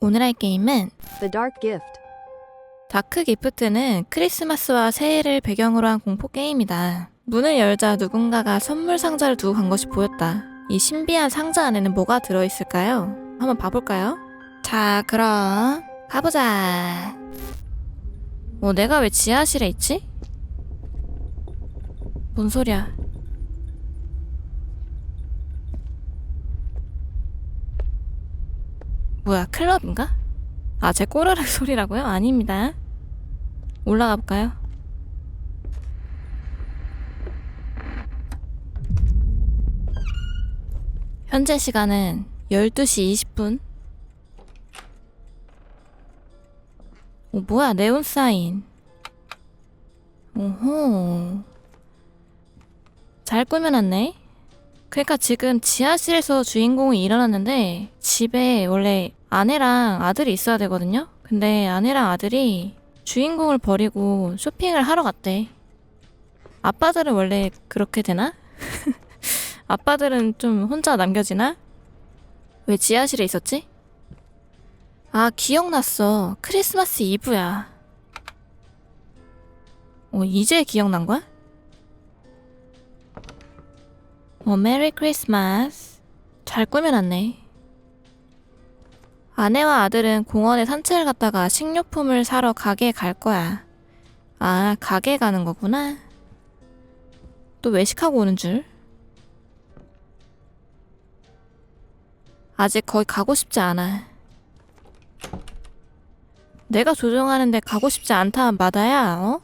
오늘 할 게임은 The Dark Gift. 다크 기프트는 크리스마스와 새해를 배경으로 한 공포 게임이다. 문을 열자 누군가가 선물 상자를 두고 간 것이 보였다. 이 신비한 상자 안에는 뭐가 들어있을까요? 한번 봐볼까요? 자, 그럼 가보자. 어, 내가 왜 지하실에 있지? 뭔 소리야? 뭐야, 클럽인가? 아, 제 꼬르륵 소리라고요? 아닙니다. 올라가 볼까요? 현재 시간은 12시 20분. 오, 뭐야, 네온 사인. 오호. 잘 꾸며놨네. 그러니까 지금 지하실에서 주인공이 일어났는데 집에 원래 아내랑 아들이 있어야 되거든요. 근데 아내랑 아들이 주인공을 버리고 쇼핑을 하러 갔대. 아빠들은 원래 그렇게 되나? 아빠들은 좀 혼자 남겨지나? 왜 지하실에 있었지? 아, 기억났어. 크리스마스 이브야. 어, 이제 기억난 거야? 어, 메리 크리스마스. 잘 꾸며놨네. 아내와 아들은 공원에 산책을 갔다가 식료품을 사러 가게에 갈 거야. 아, 가게 가는 거구나. 또 외식하고 오는 줄? 아직 거기 가고 싶지 않아. 내가 조종하는데 가고 싶지 않다 마다야, 어?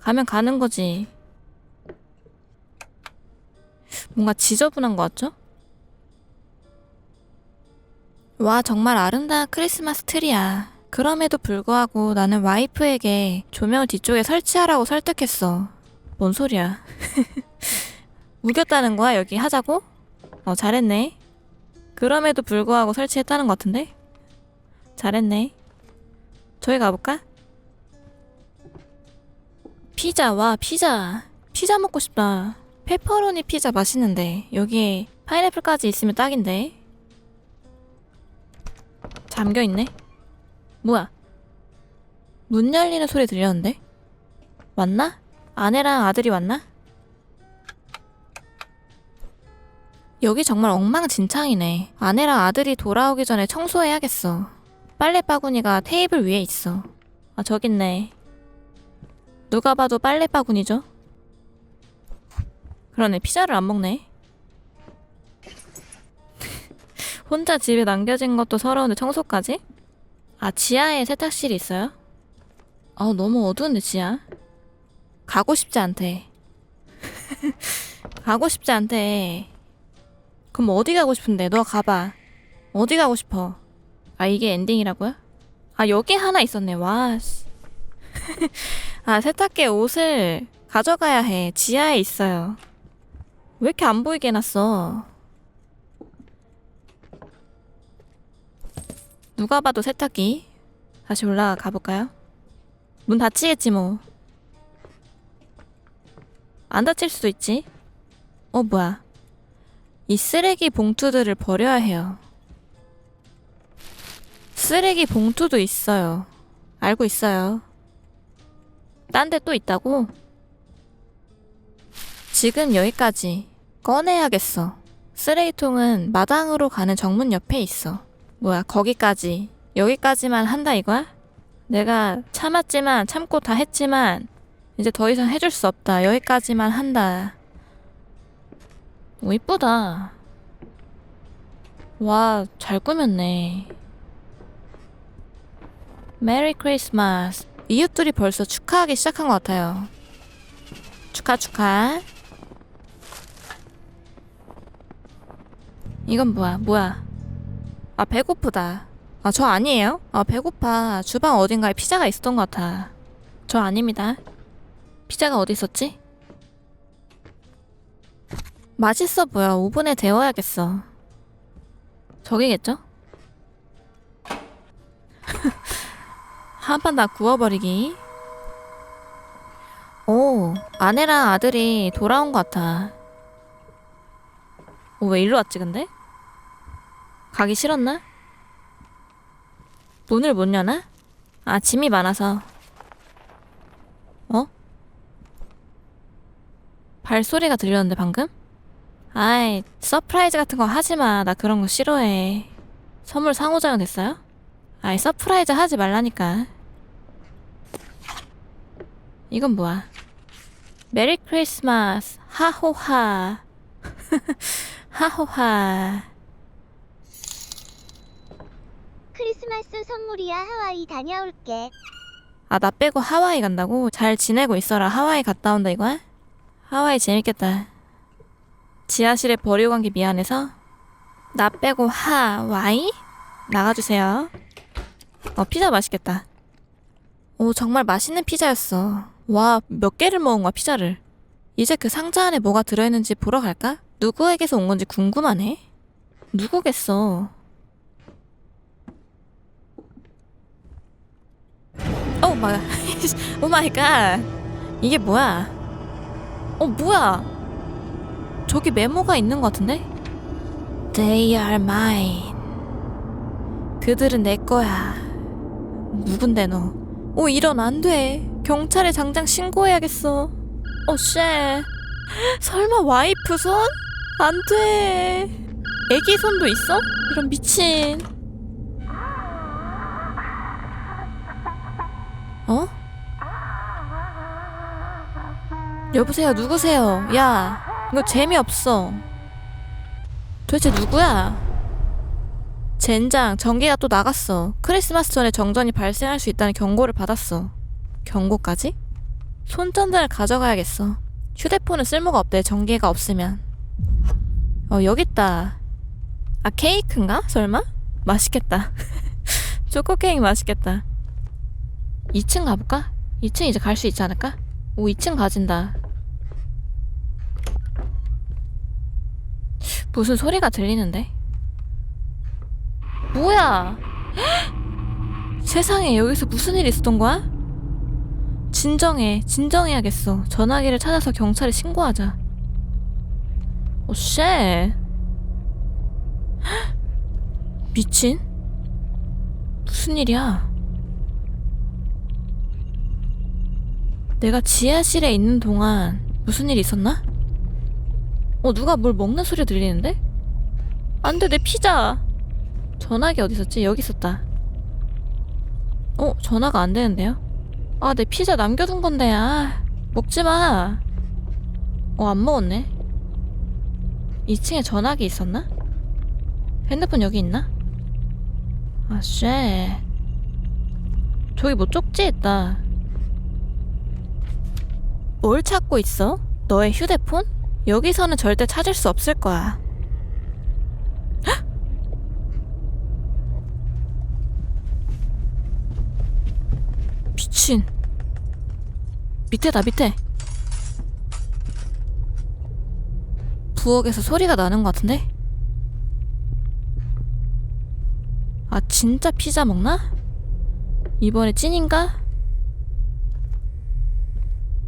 가면 가는 거지. 뭔가 지저분한 것 같죠? 와, 정말 아름다운 크리스마스 트리야. 그럼에도 불구하고 나는 와이프에게 조명 뒤쪽에 설치하라고 설득했어. 뭔 소리야. 우겼다는 거야, 여기 하자고? 어, 잘했네. 그럼에도 불구하고 설치했다는 것 같은데? 잘했네. 저희 가볼까? 피자, 와, 피자. 피자 먹고 싶다. 페퍼로니 피자 맛있는데, 여기에 파인애플까지 있으면 딱인데. 잠겨있네? 뭐야? 문 열리는 소리 들렸는데? 왔나? 아내랑 아들이 왔나? 여기 정말 엉망진창이네. 아내랑 아들이 돌아오기 전에 청소해야겠어. 빨래 바구니가 테이블 위에 있어. 아, 저기 있네. 누가 봐도 빨래 바구니죠? 그러네, 피자를 안 먹네. 혼자 집에 남겨진 것도 서러운데 청소까지? 아, 지하에 세탁실이 있어요? 아, 너무 어두운데, 지하? 가고 싶지 않대. 가고 싶지 않대. 그럼 어디 가고 싶은데? 너 가봐. 어디 가고 싶어? 아, 이게 엔딩이라고요? 아, 여기 하나 있었네. 와, 씨. 아, 세탁기에 옷을 가져가야 해. 지하에 있어요. 왜 이렇게 안 보이게 해놨어? 누가 봐도 세탁기. 다시 올라가 볼까요? 문 닫히겠지 뭐. 안 닫힐 수도 있지. 어 뭐야? 이 쓰레기 봉투들을 버려야 해요. 쓰레기 봉투도 있어요. 알고 있어요. 딴 데 또 있다고? 지금 여기까지 꺼내야겠어. 쓰레기통은 마당으로 가는 정문 옆에 있어. 뭐야, 거기까지. 여기까지만 한다 이거야? 내가 참았지만, 참고 다 했지만, 이제 더 이상 해줄 수 없다. 여기까지만 한다. 오, 이쁘다. 와, 잘 꾸몄네. 메리 크리스마스. 이웃들이 벌써 축하하기 시작한 것 같아요. 축하, 축하. 이건 뭐야, 뭐야. 아, 배고프다. 아, 저 아니에요? 아, 배고파. 주방 어딘가에 피자가 있었던 것 같아. 저 아닙니다. 피자가 어디 있었지? 맛있어 보여. 오븐에 데워야겠어. 저기겠죠? 한 판 다 구워버리기. 오, 아내랑 아들이 돌아온 것 같아. 오, 왜 일로 왔지, 근데? 가기 싫었나? 문을 못 여나? 아, 짐이 많아서. 어? 발소리가 들렸는데 방금? 아이, 서프라이즈 같은 거 하지 마. 나 그런 거 싫어해. 선물 상호작용 됐어요? 아이, 서프라이즈 하지 말라니까. 이건 뭐야? 메리 크리스마스. 하호하. 하호하. 크리스마스 선물이야 하와이 다녀올게. 아, 나 빼고 하와이 간다고? 잘 지내고 있어라. 하와이 갔다 온다 이거야? 하와이 재밌겠다. 지하실에 버리고 간 게 미안해서? 나 빼고 하와이? 나가주세요. 어, 피자 맛있겠다. 오, 정말 맛있는 피자였어. 와, 몇 개를 먹은 거야, 피자를. 이제 그 상자 안에 뭐가 들어있는지 보러 갈까? 누구에게서 온 건지 궁금하네. 누구겠어? 오 마이 오 마이 갓. 이게 뭐야? 어 뭐야? 저기 메모가 있는 것 같은데? They are mine. 그들은 내 거야. 누군데 너? 오 이런 안 돼. 경찰에 당장 신고해야겠어. 어 쉣. 설마 와이프 손? 안 돼. 애기 손도 있어? 이런 미친. 여보세요, 누구세요? 야, 이거 재미없어. 도대체 누구야? 젠장, 전기가 또 나갔어. 크리스마스 전에 정전이 발생할 수 있다는 경고를 받았어. 경고까지? 손전등을 가져가야겠어. 휴대폰은 쓸모가 없대, 전기가 없으면. 어, 여기 있다. 아, 케이크인가? 설마? 맛있겠다. 초코 케이크 맛있겠다. 2층 가볼까? 2층 이제 갈 수 있지 않을까? 오, 2층 가진다. 무슨 소리가 들리는데? 뭐야? 세상에 여기서 무슨 일이 있었던 거야? 진정해, 진정해야겠어. 전화기를 찾아서 경찰에 신고하자. 오, 쉣. 미친? 무슨 일이야? 내가 지하실에 있는 동안 무슨 일이 있었나? 어, 누가 뭘 먹는 소리 들리는데? 안 돼, 내 피자! 전화기 어디 있었지? 여기 있었다. 어, 전화가 안 되는데요? 아, 내 피자 남겨둔 건데, 아. 먹지 마! 어, 안 먹었네. 2층에 전화기 있었나? 핸드폰 여기 있나? 아, 쉣. 저기 뭐 쪽지 있다. 뭘 찾고 있어? 너의 휴대폰? 여기서는 절대 찾을 수 없을 거야. 헉! 미친. 밑에다, 밑에. 부엌에서 소리가 나는 것 같은데? 아, 진짜 피자 먹나? 이번에 찐인가?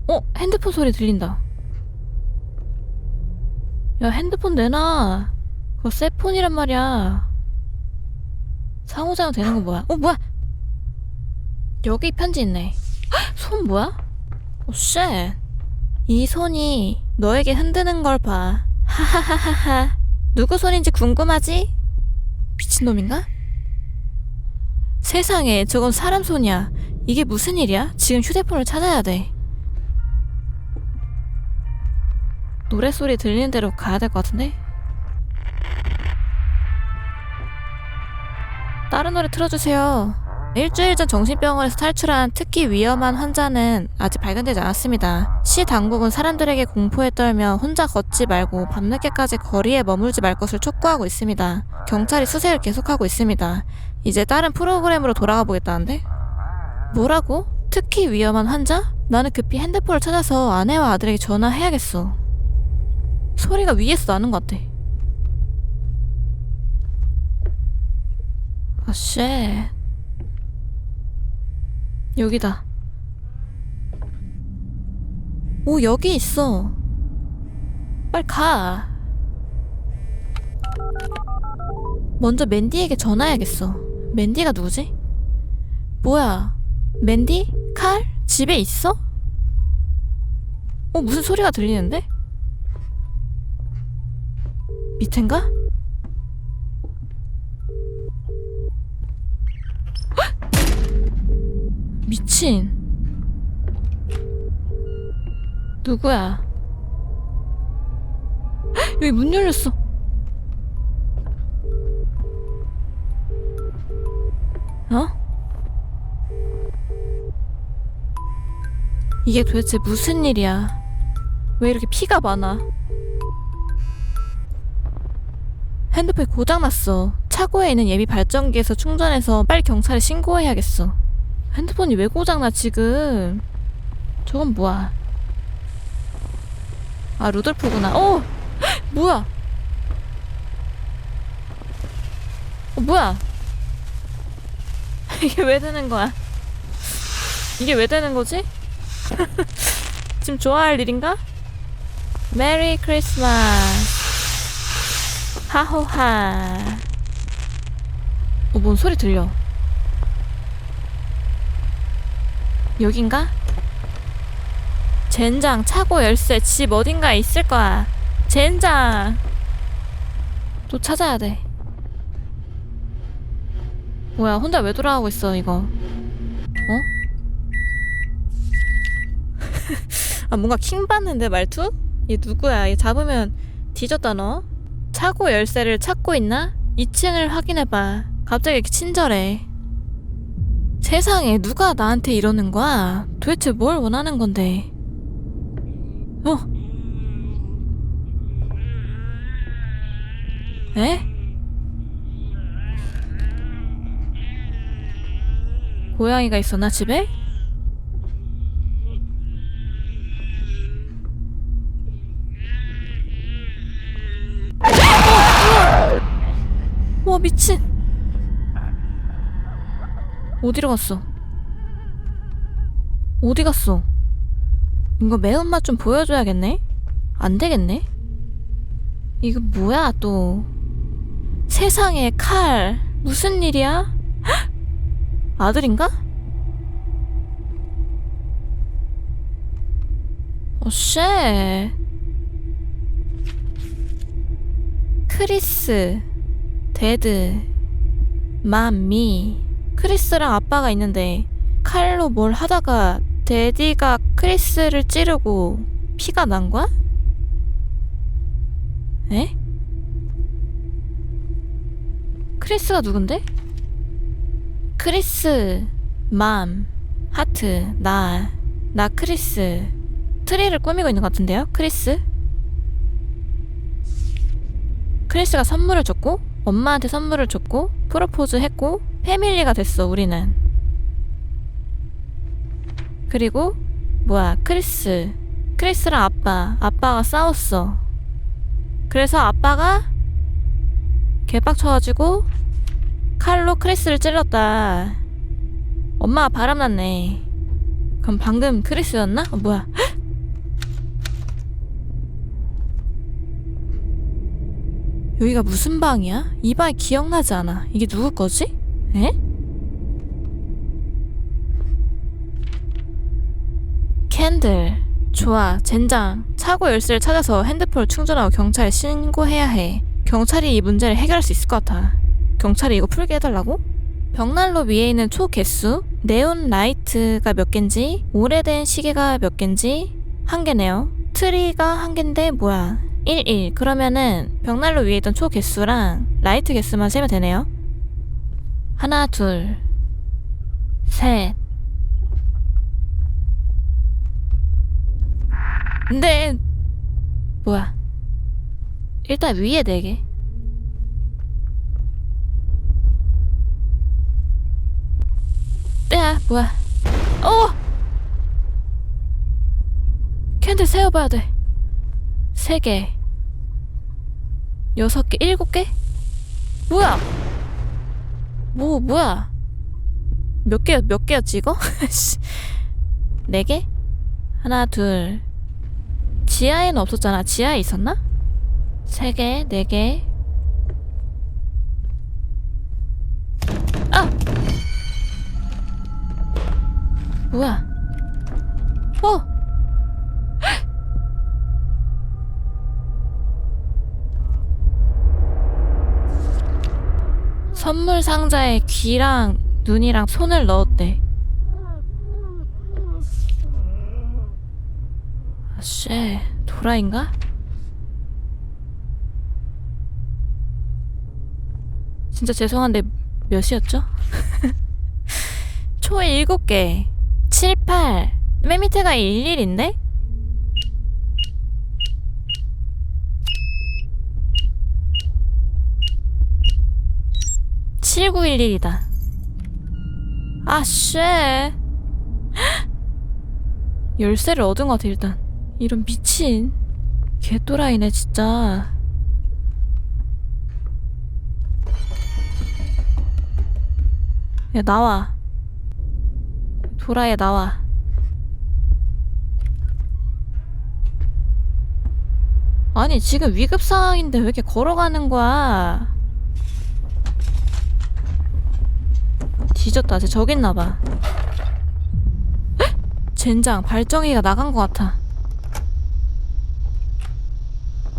어? 핸드폰 소리 들린다. 야, 핸드폰 내놔. 그거 새 폰이란 말이야. 상호작용 되는 거 뭐야? 어, 뭐야? 여기 편지 있네. 헉, 손 뭐야? 오, 쉣. 이 손이 너에게 흔드는 걸 봐. 하하하하하. 누구 손인지 궁금하지? 미친놈인가? 세상에, 저건 사람 손이야. 이게 무슨 일이야? 지금 휴대폰을 찾아야 돼. 노래소리 들리는 대로 가야 될 것 같은데? 다른 노래 틀어주세요. 일주일 전 정신병원에서 탈출한 특히 위험한 환자는 아직 발견되지 않았습니다. 시 당국은 사람들에게 공포에 떨며 혼자 걷지 말고 밤늦게까지 거리에 머물지 말 것을 촉구하고 있습니다. 경찰이 수색을 계속하고 있습니다. 이제 다른 프로그램으로 돌아가 보겠다는데? 뭐라고? 특히 위험한 환자? 나는 급히 핸드폰을 찾아서 아내와 아들에게 전화해야겠어. 소리가 위에서 나는 것 같아. 아, 쉣. 여기다. 오, 여기 있어. 빨리 가. 먼저 맨디에게 전화해야겠어. 맨디가 누구지? 뭐야? 맨디? 칼? 집에 있어? 어, 무슨 소리가 들리는데? 밑엔가? 헉! 미친. 누구야? 헉! 여기 문 열렸어. 어? 이게 도대체 무슨 일이야? 왜 이렇게 피가 많아? 핸드폰이 고장났어. 차고에 있는 예비 발전기에서 충전해서 빨리 경찰에 신고해야겠어. 핸드폰이 왜 고장나 지금? 저건 뭐야? 아 루돌프구나. 어! 헉! 뭐야? 어 뭐야? 이게 왜 되는 거야? 이게 왜 되는 거지? 지금 좋아할 일인가? 메리 크리스마스 하호하. 어, 뭔 소리 들려? 여긴가? 젠장 차고 열쇠 집 어딘가에 있을 거야. 젠장! 또 찾아야 돼. 뭐야 혼자 왜 돌아가고 있어 이거? 어? 아 뭔가 킹 받는데 말투? 얘 누구야? 얘 잡으면 뒤졌다 너 차고 열쇠를 찾고 있나? 2층을 확인해봐 갑자기 이렇게 친절해 세상에 누가 나한테 이러는 거야? 도대체 뭘 원하는 건데 어? 에? 고양이가 있었나 집에? 미친 어디로 갔어? 어디 갔어? 이거 매운맛 좀 보여줘야겠네? 안 되겠네? 이거 뭐야 또 세상에 칼 무슨 일이야? 헉! 아들인가? 어, 쉣. 크리스, 데드, 맘미. 크리스랑 아빠가 있는데 칼로 뭘 하다가 데디가 크리스를 찌르고 피가 난 거야? 에? 크리스가 누군데? 크리스, 맘, 하트, 나, 나 크리스. 트리를 꾸미고 있는 것 같은데요? 크리스? 크리스가 선물을 줬고, 엄마한테 선물을 줬고, 프로포즈 했고, 패밀리가 됐어, 우리는. 그리고, 뭐야, 크리스. 크리스랑 아빠, 아빠가 싸웠어. 그래서 아빠가 개빡쳐가지고, 칼로 크리스를 찔렀다. 엄마가 바람났네. 그럼 방금 크리스였나? 어, 뭐야? 여기가 무슨 방이야? 이 방이 기억나지 않아. 이게 누구 거지? 에? 캔들. 좋아, 젠장. 차고 열쇠를 찾아서 핸드폰을 충전하고 경찰에 신고해야 해. 경찰이 이 문제를 해결할 수 있을 것 같아. 경찰이 이거 풀게 해달라고? 벽난로 위에 있는 초 개수, 네온 라이트가 몇 갠지, 오래된 시계가 몇 갠지 한 개네요. 트리가 한 갠데 뭐야? 1, 1. 그러면은 벽난로 위에 있던 초 개수랑 라이트 개수만 세면 되네요. 하나, 둘, 셋. 근데 뭐야? 일단 위에 네 개. 야, 뭐야? 어! 캔들 세어봐야 돼. 세 개, 여섯 개, 일곱 개? 뭐야? 뭐 뭐야? 몇 개, 몇 개였지 이거? 씨. 네 개? 하나, 둘. 지하에는 없었잖아. 지하에 있었나? 세 개, 네 개. 아! 뭐야? 선물 상자에 귀랑 눈이랑 손을 넣었대. 아씨, 도라인가? 진짜 죄송한데 몇이었죠? 초에 7개 7, 8. 맨 밑에가 11인데? (7911이다) 아 쉣. 열쇠를 얻은 것 같아 일단. 이런 미친 개또라이네 진짜. 야 나와. 도라에 나와. 아니 지금 위급 상황인데 왜 이렇게 걸어가는 거야? 뒤졌다. 쟤 저기 있나 봐. 헉! 젠장 발정이가 나간 것 같아.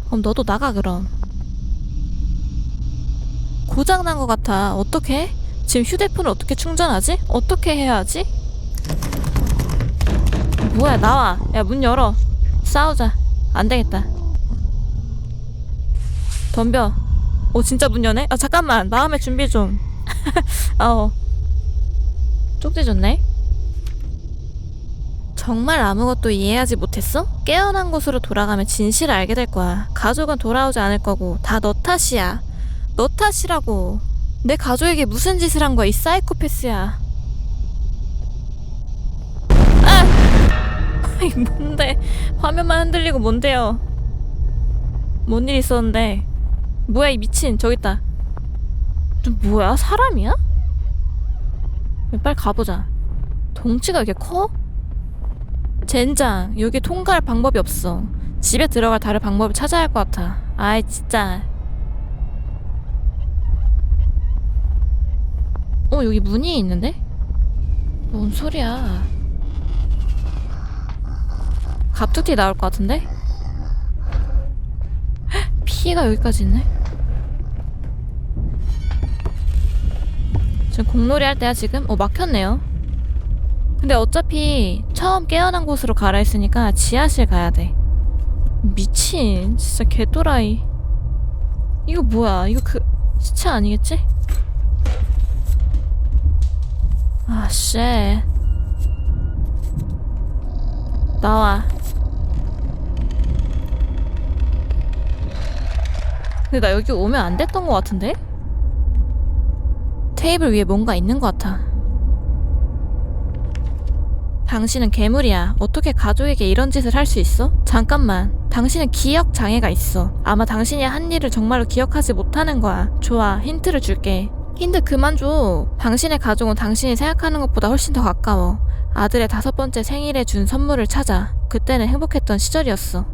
그럼 너도 나가 그럼. 고장 난 것 같아. 어떻게? 지금 휴대폰을 어떻게 충전하지? 어떻게 해야 하지? 뭐야 나와 야 문 열어 싸우자 안 되겠다 덤벼 오 진짜 문 여네 아 잠깐만 마음의 준비 좀 아어 쪽지 줬네 정말 아무것도 이해하지 못했어? 깨어난 곳으로 돌아가면 진실을 알게 될 거야. 가족은 돌아오지 않을 거고 다 너 탓이야. 너 탓이라고. 내 가족에게 무슨 짓을 한 거야 이 사이코패스야. 아 이 뭔데? 화면만 흔들리고 뭔데요? 뭔 일 있었는데? 뭐야 이 미친. 저기 있다. 저 뭐야? 사람이야? 빨리 가보자 덩치가 이렇게 커? 젠장 여기 통과할 방법이 없어 집에 들어갈 다른 방법을 찾아야 할 것 같아 아이 진짜 어 여기 문이 있는데? 뭔 소리야 갑툭튀 나올 것 같은데? 헉, 피해가 여기까지 있네. 공놀이 할 때야 지금? 어 막혔네요. 근데 어차피 처음 깨어난 곳으로 가라 했으니까 지하실 가야 돼. 미친 진짜 개또라이. 이거 뭐야? 이거 그 시체 아니겠지? 아 쉣. 나와. 근데 나 여기 오면 안 됐던 것 같은데? 테이블 위에 뭔가 있는 것 같아. 당신은 괴물이야. 어떻게 가족에게 이런 짓을 할 수 있어? 잠깐만. 당신은 기억 장애가 있어. 아마 당신이 한 일을 정말로 기억하지 못하는 거야. 좋아. 힌트를 줄게. 힌트 그만 줘. 당신의 가족은 당신이 생각하는 것보다 훨씬 더 가까워. 아들의 다섯 번째 생일에 준 선물을 찾아. 그때는 행복했던 시절이었어.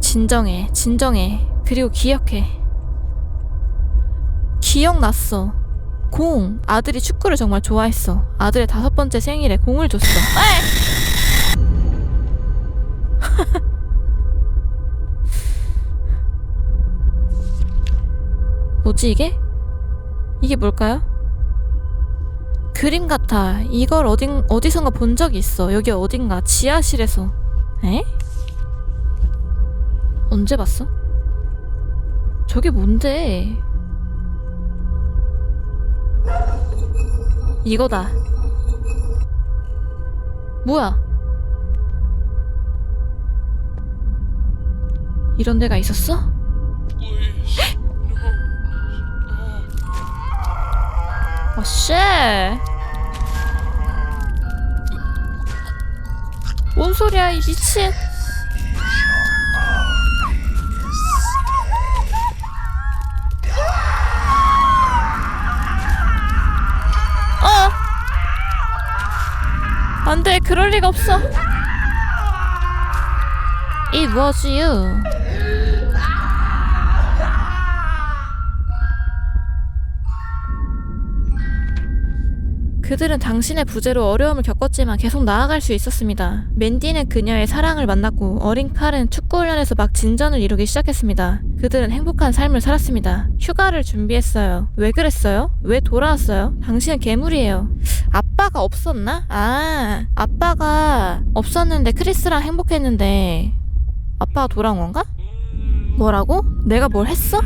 진정해. 진정해. 그리고 기억해. 기억났어. 공. 아들이 축구를 정말 좋아했어. 아들의 다섯 번째 생일에 공을 줬어. 뭐지 이게? 이게 뭘까요? 그림 같아. 이걸 어딘 어디선가 본 적이 있어. 여기 어딘가 지하실에서. 에? 언제 봤어? 저게 뭔데? 이거다. 뭐야? 이런 데가 있었어? 아, 쉣! 뭔 소리야, 이 미친! 안 돼, 그럴 리가 없어. It was you. 그들은 당신의 부재로 어려움을 겪었지만 계속 나아갈 수 있었습니다. 맨디는 그녀의 사랑을 만났고 어린 칼은 축구 훈련에서 막 진전을 이루기 시작했습니다. 그들은 행복한 삶을 살았습니다. 휴가를 준비했어요. 왜 그랬어요? 왜 돌아왔어요? 당신은 괴물이에요. 아빠가 없었나? 아, 아빠가 없었는데 크리스랑 행복했는데 아빠가 돌아온 건가? 뭐라고? 내가 뭘 했어?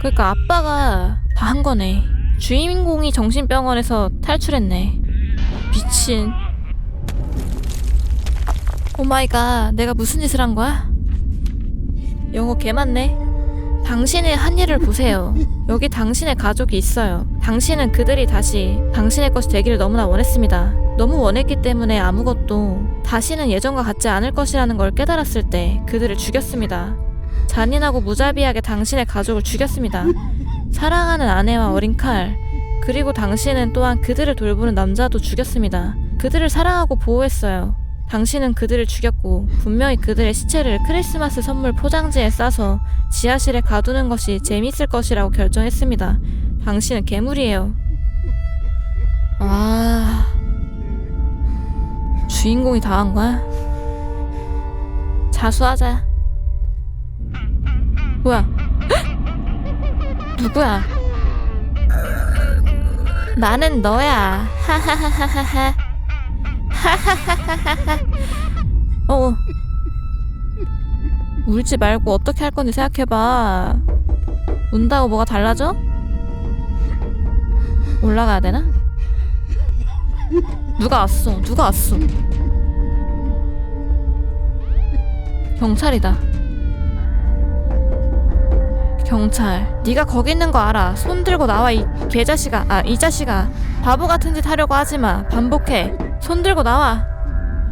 그러니까 아빠가 다 한 거네. 주인공이 정신병원에서 탈출했네. 미친. 오마이갓, 내가 무슨 짓을 한 거야? 영어 개 많네. 당신의 한 일을 보세요. 여기 당신의 가족이 있어요. 당신은 그들이 다시 당신의 것이 되기를 너무나 원했습니다. 너무 원했기 때문에 아무것도 다시는 예전과 같지 않을 것이라는 걸 깨달았을 때 그들을 죽였습니다. 잔인하고 무자비하게 당신의 가족을 죽였습니다. 사랑하는 아내와 어린 칼, 그리고 당신은 또한 그들을 돌보는 남자도 죽였습니다. 그들을 사랑하고 보호했어요. 당신은 그들을 죽였고 분명히 그들의 시체를 크리스마스 선물 포장지에 싸서 지하실에 가두는 것이 재미있을 것이라고 결정했습니다. 당신은 괴물이에요. 아... 주인공이 다한 거야? 자수하자. 뭐야? 누구야? 나는 너야. 하하하하하. 하하하하하. 어. 울지 말고 어떻게 할 건지 생각해봐. 운다고 뭐가 달라져? 올라가야 되나? 누가 왔어? 누가 왔어? 경찰이다. 경찰, 네가 거기 있는 거 알아. 손 들고 나와 이 개자식아. 아, 이 자식아. 바보 같은 짓 하려고 하지 마. 반복해. 손 들고 나와.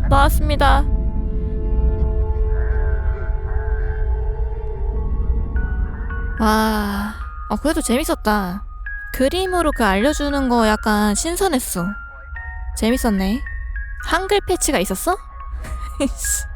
나왔습니다. 와, 아 그래도 재밌었다. 그림으로 그 알려주는 거 약간 신선했어. 재밌었네. 한글 패치가 있었어?